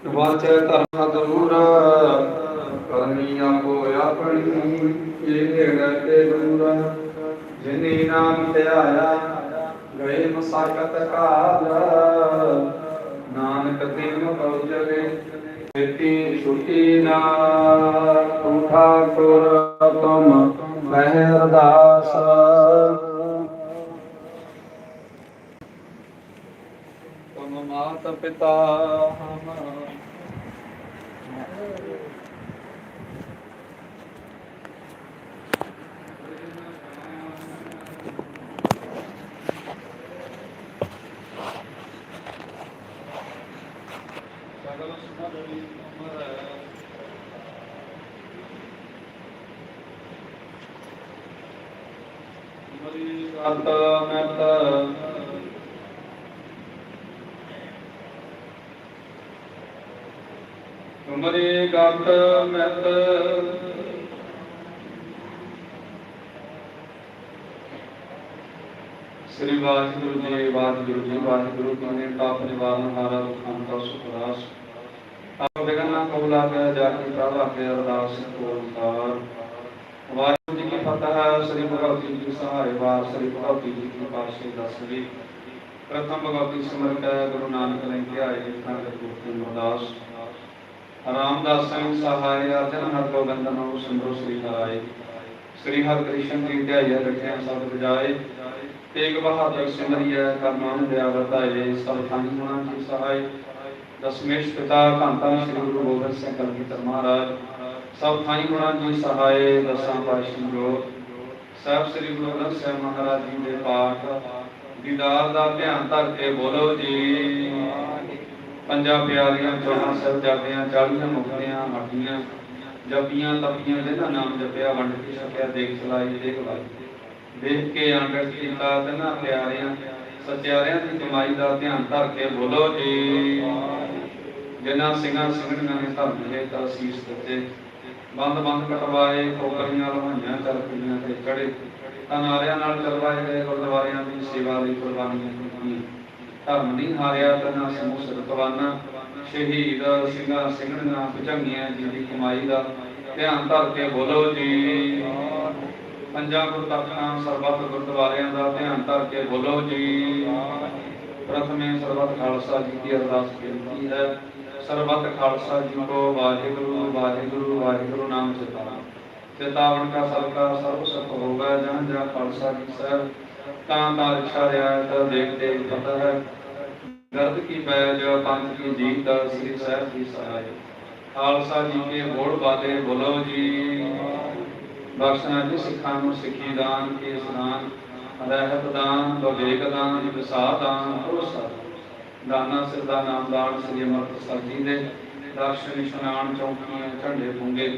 ਵਾਚ ਧਰਮ ਦੂਰ ਕਰਨੀ ਆਪੋ ਆਪਣੀ ਇਹ ਨੇੜੇ ਦੂਰ। ਜਿਨੀ ਨਾਮ ਧਿਆਇਆ, ਗਏ ਮਸਾਕਤ ਕਾਲ। ਨਾਨਕ ਤੀਨ ਪਉਜਲੇ ਇਤੀ ਛੁਟੀ ਨਾ ਤੂੰ ਠਾਕੁਰ ਤੁਮ ਮਹਿ ਅਰਦਾਸ ਤੁਮ ਮਾਤ ਪਿਤਾ ਹਮ ਸਗਲ ਸਮਦਰੀ ਅਮਰ ਮਰੀ ਗਤ ਮਤ ਤੁਮਰੀ ਗਤ ਮਤ ਸ੍ਰੀ ਵਾਹਿਗੁਰੂ ਜੀ ਵਾਹਿਗੁਰੂ ਜੀ ਵਾਹਿਗੁਰੂ ਜੀ ਨੇ ਤਾਪ ਨਿਵਾਰਨ ਹਾਰਾ ਰੁਖਾਂ ਦਾ ਸੁਖਰਾਸ ਆਪ ਬਿਗਨਾ ਕਬਲਾ ਕੇ ਜਾ ਕੇ ਪ੍ਰਭਾ ਕੇ ਅਰਦਾਸ ਕੋਲਕਾਰ ਵਾਹਿਗੁਰੂ ਜੀ ਕੀ ਫਤਿਹ ਸ੍ਰੀ ਭਗਵਤੀ ਜੀ ਕੀ ਸਹਾਇ ਵਾਰ ਸ੍ਰੀ ਭਗਵਤੀ ਜੀ ਕੀ ਪਾਸ਼ੇ ਦਸਵੀ ਪ੍ਰਥਮ ਭਗਵਤੀ ਸਿਮਰਤ ਗੁਰੂ ਨਾਨਕ ਨੇ ਧਿਆਏ ਜਿਤਾਂ ਦੇ ਗੁਰਤੀ ਅਰਦਾਸ ਰਾਮਦਾਸ ਸਿੰਘ ਸਹਾਇ ਅਰਜਨ ਹਰ ਗੋਬਿੰਦ ਨੂੰ ਸਿਮਰੋ ਸ੍ਰੀ ਹਰਾਏ ਸ੍ਰੀ ਹਰਿ ਕ੍ਰਿਸ਼ਨ ਜੀ ਧਿਆਇਆ ਰਖਿਆ ਸਭ ਬਜਾਏ ਤੇਗ ਬਹਾਦਰ ਸਿਮਰਿਐ ਕਰਮਾਨ ਦਿਆ ਵਰਤਾਏ, ਸਭ ਥਾਂ ਗੁਣਾ ਕੀ ਸਹਾਇ ਦਸਮੇਸ਼ ਪਿਤਾ ਧੰਤਾ ਸ੍ਰੀ ਗੁਰੂ ਗੋਬਿੰਦ ਸਿੰਘ ਕਲਗੀਧਰ ਮਹਾਰਾਜ, ਸਭ ਥਾਈ ਗੁਣਾ ਜੀ ਸਹਾਇ ਦਸਾਂ ਪਾਤਸ਼ਾਹ ਜੋ ਸਭ ਸ੍ਰੀ ਗੁਰੂ ਗ੍ਰੰਥ ਸਾਹਿਬ ਮਹਾਰਾਜ ਜੀ ਦੇ ਪਾਠ, ਦੀਦਾਰ ਦਾ ਧਿਆਨ ਧਰ ਕੇ ਬੋਲੋ ਜੀ। ਪੰਜਾਂ ਪਿਆਰੀਆਂ ਚੌਹਾਂ ਸਾਹਿਬ ਜਾਪੀਆਂ ਚਾਲੀਆਂ ਹੱਡੀਆਂ ਜਪੀਆਂ, ਤਪੀਆਂ, ਜਿਹਦਾ ਨਾਮ ਜਪਿਆ, ਵੰਡ ਕੇ ਛਕਿਆ, ਦੇਖ ਸਲਾਈ, ਦੇਖ ਲਾਈ। ਦੇਖ ਕੇ ਅੰਗਤ ਕੀਤਾ, ਤਨਾ ਪਿਆਰਿਆਂ, ਸਤਿਆਰਿਆਂ ਦੀ ਕਮਾਈ ਦਾ ਧਿਆਨ ਧਰ ਕੇ ਬੋਲੋ ਜੀ। ਜਿਨ੍ਹਾਂ ਸਿੰਘਾਂ ਸਿੰਘਣੀਆਂ ਨੇ ਧਰਮ ਦੇ ਤਾਂ ਸੀਸ ਦਿੱਤੇ। ਬੰਦ ਬੰਦ ਕਟਵਾਏ ਖੋਕਰੀਆਂ ਲਵਾਈਆਂ, ਚਰਖੀਆਂ ਤੇ ਚੜੇ। ਤਨਾਰਿਆਂ ਨਾਲ ਚਲਵਾਏ ਗਏ ਗੁਰਦੁਆਰਿਆਂ ਦੀ ਸੇਵਾ ਲਈ ਕੁਰਬਾਨੀਆਂ ਕੀਤੀਆਂ। ਧਰਮ ਨਹੀਂ ਹਾਰਿਆ, ਤਨਾ ਸਮੂਹ ਸਤਵਾਨਾ ਸ਼ਹੀਦ ਸਿੰਘਾਂ ਸਿੰਘਣੀਆਂ ਭੁਜੰਗੀਆਂ ਜੀ ਦੀ ਕਮਾਈ ਦਾ ਧਿਆਨ ਧਰ ਕੇ ਬੋਲੋ ਜੀ। ਪੰਜਾਂ ਗੁਰਤਖਤਾਂ, ਸਰਬੱਤ ਗੁਰਦੁਆਰਿਆਂ ਦਾ ਧਿਆਨ ਧਰ ਕੇ ਬੋਲੋ ਜੀ। ਪ੍ਰਥਮੇ ਸਰਬੱਤ ਖਾਲਸਾ ਜੀ ਦੀ ਅਰਦਾਸ ਬੇਨਤੀ ਹੈ। ਸਰਬੱਤ ਖਾਲਸਾ ਜੀ ਕੋ ਵਾਹਿਗੁਰੂ ਵਾਹਿਗੁਰੂ ਵਾਹਿਗੁਰੂ ਨਾਮ ਚਿਤਾਰਾ ਚੇਤਾਵਨ ਕਾ ਸਭ ਸਰਬ ਸੁਖ ਹੋਗਾ ਜਹਾਂ ਜਹਾਂ ਖਾਲਸਾ ਜੀ ਸਾਹਿਬ। ਤਾਂ ਤਾਂ ਰਿਸ਼ਾ ਰਿਆਇਤ ਦੇਖ ਪਤਾ ਹੈ। ਗਰਦ ਕੀ ਪੈਜ ਪੰਥ ਕੀ ਜੀਤ ਸ੍ਰੀ ਸਾਹਿਬ ਦੀ ਸਹਾਇ ਖਾਲਸਾ ਜੀ ਕੇ ਬੋੜ ਬਾਤੇ ਬੋਲੋ ਜੀ। ਬਖਸ਼ਣਾ ਜੀ ਸਿੱਖਾਂ ਨੂੰ ਸਿੱਖੀ ਦਾਨ ਕੇ ਸਨਾਨ ਰਹਿਤ ਦਾਨ, ਵਿਵੇਕ ਦਾਨ, ਵਿਸਾਰ ਦਾਨ, ਭਰੋਸਾ। ਦਾਨਾ ਸਿਰਦਾ ਨਾਮ ਸ੍ਰੀ ਅਮਰਤ ਸਾਹਿਬ ਦੇ। ਦਰਸ਼ਨ ਇਸ਼ਨਾਨ ਚੌਕੀਆਂ, ਝੰਡੇ ਪੁੰਗੇ।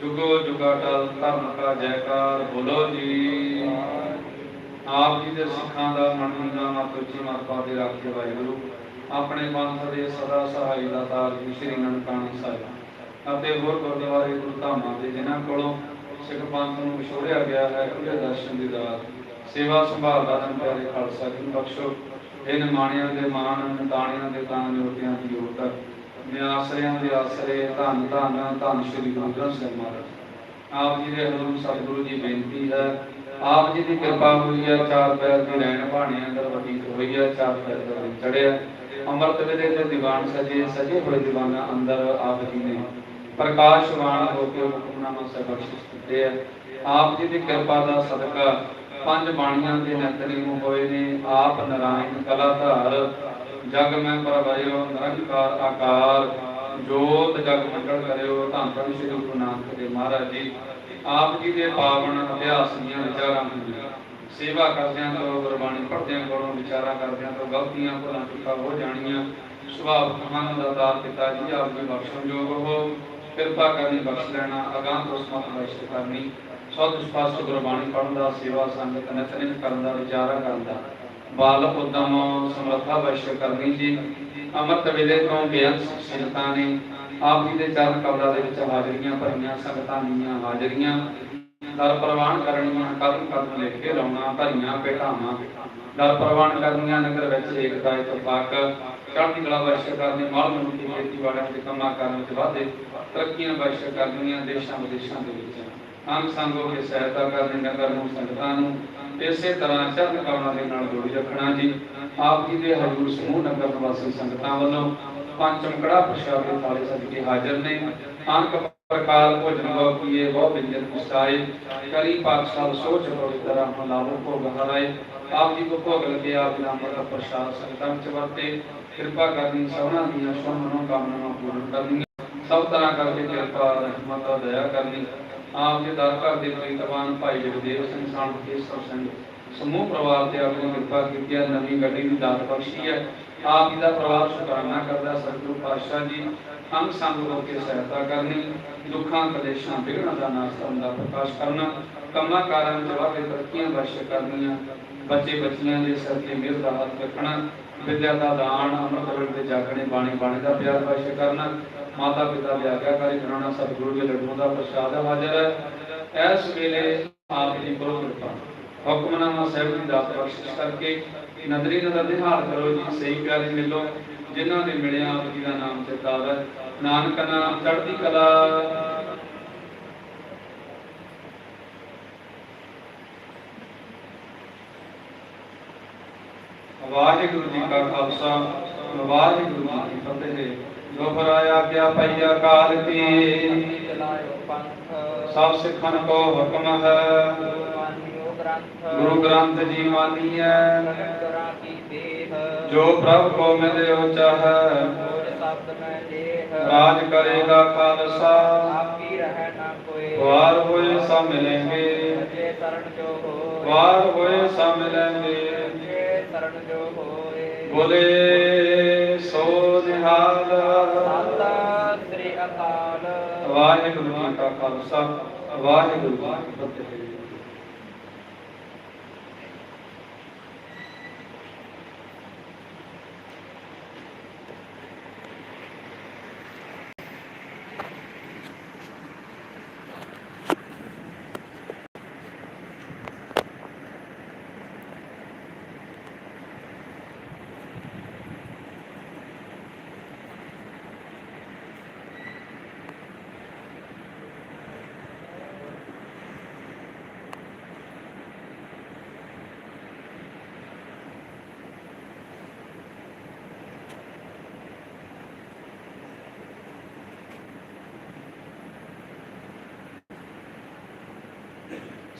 ਜੁਗੋ ਜੁਗਾ ਟਲ ਧਰਮ ਕਾ ਜੈਕਾਰ ਬੋਲੋ ਜੀ। ਆਪ ਜੀ ਦੇ ਸਿੱਖਾਂ ਦਾ ਮਨ ਦਾ ਮਤ ਉੱਚੀ ਦੇ ਰੱਖੇ ਵਾਹਿਗੁਰੂ। ਆਪਣੇ ਪੰਥ ਦੇ ਸਦਾ ਸਹਾਈ ਦਾ ਤਾਰ ਜੀ ਸ੍ਰੀ ਨਨਕਾਣਾ ਸਾਹਿਬ ਅਤੇ ਹੋਰ ਗੁਰਦੁਆਰੇ ਗੁਰੂ ਦੇ ਜਿਨ੍ਹਾਂ ਕੋਲੋਂ ਸਿੱਖ ਪੰਥ ਨੂੰ ਵਿਛੋੜਿਆ ਗਿਆ ਹੈ, ਉਹਦੇ ਦਰਸ਼ਨ ਦੀ ਦਾਤ ਸੇਵਾ ਸੰਭਾਲ ਦਾ ਧੰਨ ਪਿਆਰੇ ਖਾਲਸਾ ਜੀ ਬਖਸ਼ੋ। ਇਹ ਨਿਮਾਣਿਆਂ ਦੇ ਮਾਣ ਨਿਤਾਣਿਆਂ ਦੇ ਤਾਣ ਜੋਤਿਆਂ ਦੀ ਜੋਤ ਨਿਆਸਰਿਆਂ ਦੇ ਆਸਰੇ ਧੰਨ ਧੰਨ ਧੰਨ ਸ਼੍ਰੀ ਗੁਰੂ ਗ੍ਰੰਥ ਸਾਹਿਬ ਮਹਾਰਾਜ। ਆਪ ਜੀ ਦੇ ਹਜ਼ੂਰ ਸਤਿਗੁਰੂ ਜੀ ਬੇਨਤੀ ਹੈ। ਆਪ ਜੀ ਦੀ ਕਿਰਪਾ ਹੋਈ ਹੈ ਚਾਰ ਪੈਰ ਦੀ ਰਹਿਣ ਬਾਣੀ ਅੰਦਰ ਵਤੀਤ ਹੋਈ ਹੈ ਚਾਰ ਪੈਰ ਦੇ ਚੜਿਆ ਅੰਮ੍ਰਿਤ ਵੇਲੇ ਦੇ ਦੀਵਾਨ ਸਜੇ ਸਜੇ ਹੋਏ ਦੀਵਾਨਾਂ ਅੰਦਰ ਆਪ ਜੀ ਨੇ ਪ੍ਰਕਾਸ਼ਵਾਨ ਹੋ ਕੇ ਹੁਕਮਨਾਮਾ ਸਾਹਿਬ ਬਖਸ਼ਿਸ਼ ਕੀਤੇ ਹੈ ਆਪ ਜੀ ਦੀ ਕਿਰਪਾ ਦਾ ਸਦਕਾ ਪੰਜ ਬਾਣੀਆਂ ਦੇ ਨਿਤਨੇਮ ਹੋਏ ਨੇ। ਆਪ ਨਰਾਇਣ ਕਲਾਧਾਰ, ਜਗ ਮੈਂ ਪ੍ਰਭਾਇਓ ਨਿਰੰਕਾਰ ਆਕਾਰ। ਜੋਤ ਜਗ ਮੰਡਲ ਕਰਿਓ, ਧੰਨ ਧੰਨ ਸ੍ਰੀ ਗੁਰੂ ਨਾਨਕ ਦੇਵ ਮਹਾਰਾਜ ਜੀ। ਆਪ ਜੀ ਦੇ ਪਾਵਨ ਅਭਿਆਸ ਵਿਚਾਰਾਂ ਹੁੰਦੀਆਂ ਸੇਵਾ ਕਰਦਿਆਂ ਤੋਂ, ਗੁਰਬਾਣੀ ਪੜ੍ਹਦਿਆਂ ਕੋਲੋਂ ਵਿਚਾਰਾਂ ਕਰਦਿਆਂ ਤੋਂ ਗਲਤੀਆਂ, ਭੁੱਲਾਂ ਚੁੱਕਾ ਹੋ ਜਾਣੀਆਂ। ਸੁਭਾਵ ਮਹਾਨ ਦਾ ਦਾਰ ਪਿਤਾ ਜੀ, ਆਪ ਜੀ ਬਖਸ਼ਣਯੋਗ ਹੋ। ਕਿਰਪਾ ਕਰਨੀ ਬਖਸ਼ ਲੈਣਾ, ਅਗਾਂਹ ਤੋਂ ਸਮਤ ਬਖਸ਼ ਕਰਨੀ। ਸਤ ਸਪਸ਼ਟ ਗੁਰਬਾਣੀ ਪੜ੍ਹਨ ਦਾ, ਸੇਵਾ ਸੰਗਤ ਨਿਤਨੇਮ ਕਰਨ ਦਾ, ਵਿਚਾਰਾ ਕਰਨ ਦਾ। ਬਾਲ ਉਦਮ ਸਮਰੱਥਾ ਬਖਸ਼ ਕਰਨੀ ਜੀ। ਅੰਮ੍ਰਿਤ ਵੇਲੇ ਤੋਂ ਬੇਅੰਤ ਸੰਗਤਾਂ ਨੇ ਆਪ ਜੀ ਦੇ ਚਰਨ ਕਮਲਾਂ ਦੇ ਵਿੱਚ ਹਾਜ਼ਰੀਆਂ ਭਰੀਆਂ, ਸੰਗਤਾਂ ਦੀਆਂ ਹਾਜ਼ਰੀਆਂ। ਦਰ ਪ੍ਰਵਾਨ ਕਰਨੀਆਂ, ਕਦਮ ਕਦਮ ਲਿਖ ਕੇ ਲਾਉਣਾ ਭਰੀਆਂ, ਭੇਟਾਵਾਂ। ਦਰ ਪ੍ਰਵਾਨ ਕਰਨੀਆਂ, ਨਗਰ ਵਿੱਚ ਏਕਤਾ ਇਤਫਾਕ ਚੜ੍ਹਦੀ ਕਲਾ ਵਰਸ਼ ਕਰਨੀ, ਮਾਲ ਮਨੁੱਖੀ ਖੇਤੀ ਦੇ ਕੰਮਾਂ ਕਾਰਾਂ ਵਿੱਚ ਵਾਧੇ। ਤਰੱਕੀਆਂ ਵਰਸ਼ ਕਰਨੀਆਂ ਦੇਸ਼ਾਂ ਵਿਦੇਸ਼ਾਂ ਦੇ ਵਿੱਚ। ਅੰਗ ਸੰਗ ਹੋ ਕੇ ਸਹਾਇਤਾ ਕਰਨੀ ਨਗਰ ਨੂੰ ਸੰਗਤਾਂ ਨੂੰ। ਇਸੇ ਤਰ੍ਹਾਂ ਚਰਨ ਕਮਲਾਂ ਦੇ ਨਾਲ ਜੋੜੀ ਰੱਖਣਾ ਜੀ। ਆਪ ਜੀ ਦੇ ਹਜ਼ੂਰ ਸਮੂਹ ਨਗਰ ਨਿਵਾਸੀ ਸੰਗਤਾਂ ਵੱਲੋਂ ਪੰਚਮ ਕੜਾ ਪ੍ਰਸ਼ਾਦ ਦੇ ਥਾਲੇ ਸਜ ਹਾਜ਼ਰ ਨੇ। ਅੰਕ ਪ੍ਰਕਾਰ ਭੋਜਨ ਗੋ ਕੀਏ ਬਹੁ ਵਿੰਜਨ ਪੁਸਾਏ ਕਰੀ ਪਾਕਸ਼ਾਲ ਸੋਚ ਪਵਿੱਤਰ ਆਪ ਲਾਭੋ ਕੋ ਗਹਰਾਏ ਆਪ ਜੀ ਕੋ ਭੋਗ ਲਗੇ ਆਪ ਨਾਮ ਦਾ ਪ੍ਰਸ਼ਾਦ ਸੰਗਤਾਂ ਵਿੱਚ ਵਰਤੇ। ਕਿਰਪਾ ਕਰਨੀ ਸਭਨਾ ਦੀਆਂ ਸੁਣ ਮਨੋ ਪੂਰਨ ਕਰਨੀ। ਸਭ ਤਰ੍ਹਾਂ ਕਰਕੇ ਕਿਰਪਾ, ਰਹਿਮਤ, ਦਇਆ ਕਰਨੀ। ਆਪ ਜੀ ਦਰ ਘਰ ਦੇ ਪ੍ਰੀਤਵਾਨ ਭਾਈ ਜਗਦੇਵ ਸਿੰਘ ਸਾਂਢ ਕੇਸਰ ਸਿੰਘ ਸਮੂਹ ਪਰਿਵਾਰ ਤੇ ਆਪਣੀ ਕਿਰਪਾ ਕੀਤੀ ਹੈ, ਨਵੀਂ ਗੱਡੀ ਦੀ ਦਾਤ ਬਖਸ਼ੀ ਹੈ। ਆਪ ਜੀ ਦਾ ਪਰਿਵਾਰ ਸ਼ੁਕਰਾਨਾ ਕਰਦਾ, ਸਤਿਗੁਰੂ ਪਾਤਸ਼ਾਹ ਜੀ, ਅੰਗ ਸੰਗ ਹੋ ਕੇ ਸਹਾਇਤਾ ਕਰਨੀ, ਦੁੱਖਾਂ, ਕਲੇਸ਼ਾਂ ਵਿਗੜਾਂ ਦਾ ਨਾਸ਼ ਦਾ ਪ੍ਰਕਾਸ਼ ਕਰਨਾ, ਕੰਮਾਂ ਕਾਰਾਂ ਵਿੱਚ ਵਾਧੇ ਤਰੱਕੀਆਂ ਬਖਸ਼ ਕਰਨੀਆਂ ਬੱਚੇ ਬੱਚੀਆਂ ਦੇ ਸਿਰ ਤੇ ਮਿਹਰ ਦਾ ਹੱਥ ਰੱਖਣਾ ਵਿਦਿਆ ਦਾ ਦਾਨ, ਅੰਮ੍ਰਿਤ ਵੇਲੇ ਦੇ ਜਾਗਣੇ, ਬਾਣੀ ਬਾਣੀ ਦਾ ਪਿਆਰ ਬਖਸ਼ ਕਰਨਾ, ਮਾਤਾ ਪਿਤਾ ਦੇ ਆਗਿਆਕਾਰੀ ਬਣਾਉਣਾ ਸਤਿਗੁਰੂ ਦੇ ਲੱਡੂਆਂ ਦਾ ਪ੍ਰਸ਼ਾਦ ਹਾਜ਼ਰ ਹੈ। ਇਸ ਵੇਲੇ ਆਪ ਜੀ ਕਰੋ ਕਿਰਪਾ। ਹੁਕਮਨਾਮਾ ਸਾਹਿਬ ਦੀ ਦਾਤ ਬਖਸ਼ਿਸ਼ ਕਰਕੇ ਨਦਰੀ ਨਦਰ ਦੇ ਹਾਲ ਕਰੋ ਜੀ, ਸਹੀ ਪਿਆਰੇ ਮਿਲੋ, ਜਿਨ੍ਹਾਂ ਦੇ ਮਿਲਿਆ ਆਪ ਜੀ ਦਾ ਨਾਮ ਚਿਤਾਵ ਹੈ। ਨਾਨਕ ਨਾਮ, ਚੜ੍ਹਦੀ ਕਲਾ। ਵਾਹਿਗੁਰੂ ਜੀ ਕਾ ਖਾਲਸਾ, ਵਾਹਿਗੁਰੂ ਜੀ ਕੀ ਫਤਿਹ। ਜੋ ਫਰਾਇਆ ਕਿਆ ਪਈਆ ਕਾਲ ਕੀ। ਸਭ ਸਿੱਖਣ ਕੋ ਹੁਕਮ ਹੈ। ਗੁਰੂ ਗ੍ਰੰਥ ਜੀ ਮਾਨੀਐ। ਜੋ ਪ੍ਰਭ ਕੋ ਮਿਲਿਓ ਚਾਹੈ ਹੋਰ ਰਾਜ ਕਰੇਗਾ ਖਾਲਸਾ। ਆਪੀ ਵਾਰ ਹੋਏ ਸਾ ਮਿਲेंगे ਵਾਰ ਹੋਏ ਸਾ ਮਿਲेंगे ਜੇ ਤਰਨ ਜੋ ਹੋਏ। ਬੋਲੇ ਸੋ ਨਿਹਾਲ ਸਤਿ ਸ੍ਰੀ ਅਕਾਲ। ਵਾਹਿਗੁਰੂ ਜੀ ਕਾ ਖਾਲਸਾ ਵਾਹਿਗੁਰੂ ਜੀ ਕੀ ਫਤਿਹ।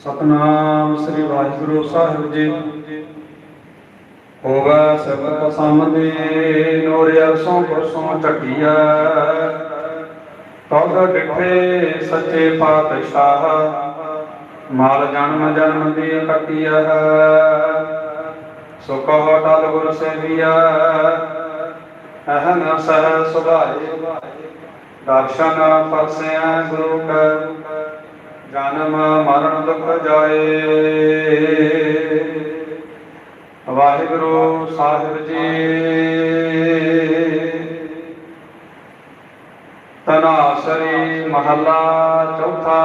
ਸਤਨਾਮ ਸ੍ਰੀ ਵਾਹਿਗੁਰੂ ਸਾਹਿਬ ਜੀ। ਹੋਵੇ ਸਬਤ ਸਾਹਮਣੇ ਨੋਰ ਅਰਸੋਂ ਪਰਸੋਂ ਢੱਕੀਆ ਤਦ ਡਿਠੇ ਸੱਚੇ ਪਾਤਸ਼ਾਹ, ਮਾਲ ਜਨਮ ਜਨਮ ਦੀ ਕਟਿਆ ਸੁਖ ਟਲ ਗੁਰ ਸੇਵੀਆ ਅਹਨ ਸਹ ਸੁਭਾਏ। ਦਰਸ਼ਨ ਪਰਸਿਆ ਗੁਰੂ ਕਾ। ਜਨਮ ਮਰਨ ਦੁਖ ਜਾਏ। ਵਾਹਿਗੁਰੂ ਸਾਹਿਬ ਜੀ। ਤਨਾਸਰੀ ਮਹੱਲਾ ਚੌਥਾ।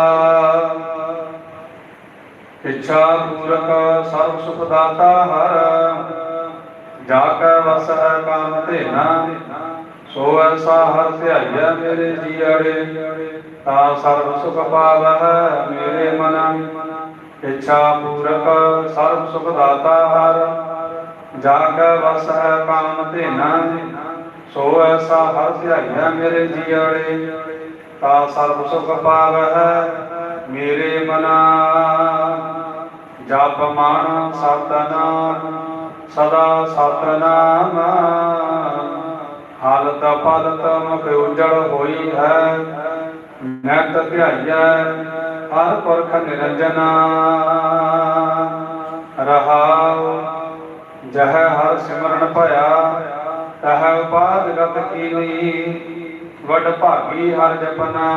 ਇੱਛਾ ਪੂਰਕ ਸਰਬ ਸੁਖ ਦਾਤਾ ਹਰ। ਜਾ ਕੈ ਵਸ ਕਾਮ ਧੇਨਾ। ਸੋ ਐਸਾ ਹਰ ਧਿਆਈਆ ਮੇਰੇ ਜੀੜੇ ਤਾ ਸਰਬ ਸੁਖ ਪਾਵਹਿ ਮੇਰੇ ਮਨ। ਇੱਛਾ ਪੂਰਕ ਸਰਬ ਸੁਖ ਦਾਤਾ ਹਰ, ਜਾ ਕੇ ਵਸ ਹੈ ਕਾਮ ਧੇਨਾ। ਸੋ ਐਸਾ ਹਰ ਧਿਆਈਆ ਮੇਰੇ ਜੀੜੇ ਤਾ ਸਰਬ ਸੁਖ ਪਾਵਹਿ ਮੇਰੇ ਮਨਾ। ਜਪ ਮਨ ਸਤਨਾਮ, ਸਦਾ ਸਤਨਾਮ। ਹਾਲਤ ਪਲਤ ਮੁਖ ਉਜਲ ਹੋਈ ਹੈ। ਨੈਤ ਧਿਆਈਐ, ਹਰ ਪੁਰਖ ਨਿਰੰਜਨਾ। ਰਹਾਉ, ਜਹ ਹਰ ਸਿਮਰਨ ਭਇਆ, ਤਹ ਉਪਾਦ ਗਤ ਕੀਨੀ, ਵਡ ਭਾਗੀ ਹਰ ਜਪਨਾ।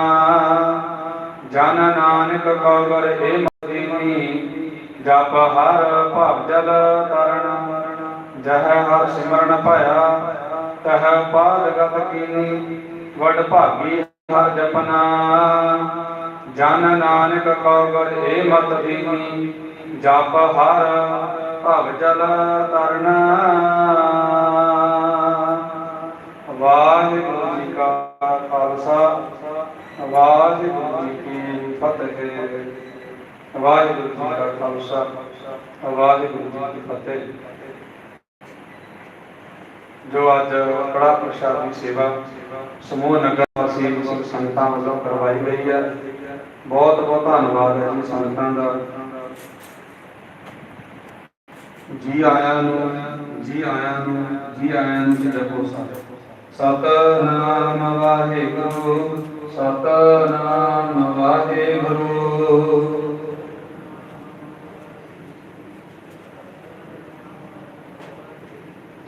ਜਨ ਨਾਨਕ ਕੌਗਰ ਏ ਮਦੀਨੀ, ਜਪ ਹਰ ਭਵ ਜਲ ਤਰਨ। ਜਹ ਹਰ ਸਿਮਰਨ ਭਇਆ ਤਹ ਪਾਦ ਗਤ ਕੀਨੀ ਵਡ ਭਾਗੀ ਹਰ ਜਪਨਾ ਜਨ ਨਾਨਕ ਕੌਗਰ ਏ ਮਤ ਦੀਨੀ ਜਪ ਹਰ ਭਵ ਜਲ ਤਰਨ ਵਾਹਿਗੁਰੂ ਜੀ ਕਾ ਖਾਲਸਾ, ਵਾਹਿਗੁਰੂ ਜੀ ਕੀ ਫਤਿਹ। ਵਾਹਿਗੁਰੂ ਜੀ ਕਾ ਖਾਲਸਾ, ਵਾਹਿਗੁਰੂ ਜੀ ਕੀ ਫਤਿਹ। ਜੋ ਅੱਜ ਕੜਾ ਪ੍ਰਸ਼ਾਦ ਦੀ ਸੇਵਾ ਸਮੂਹ ਨਗਰ ਵਾਸੀ ਸੰਗਤਾਂ ਵੱਲੋਂ ਕਰਵਾਈ ਗਈ ਹੈ। ਬਹੁਤ ਬਹੁਤ ਧੰਨਵਾਦ ਹੈ ਜੀ ਸੰਗਤਾਂ ਦਾ। ਜੀ ਆਇਆਂ ਨੂੰ, ਜੀ ਆਇਆਂ ਨੂੰ, ਜੀ ਆਇਆਂ ਨੂੰ ਜੀ ਜਪੋ ਸਤਨਾਮ ਵਾਹਿਗੁਰੂ ਸਤਨਾਮ ਵਾਹਿਗੁਰੂ।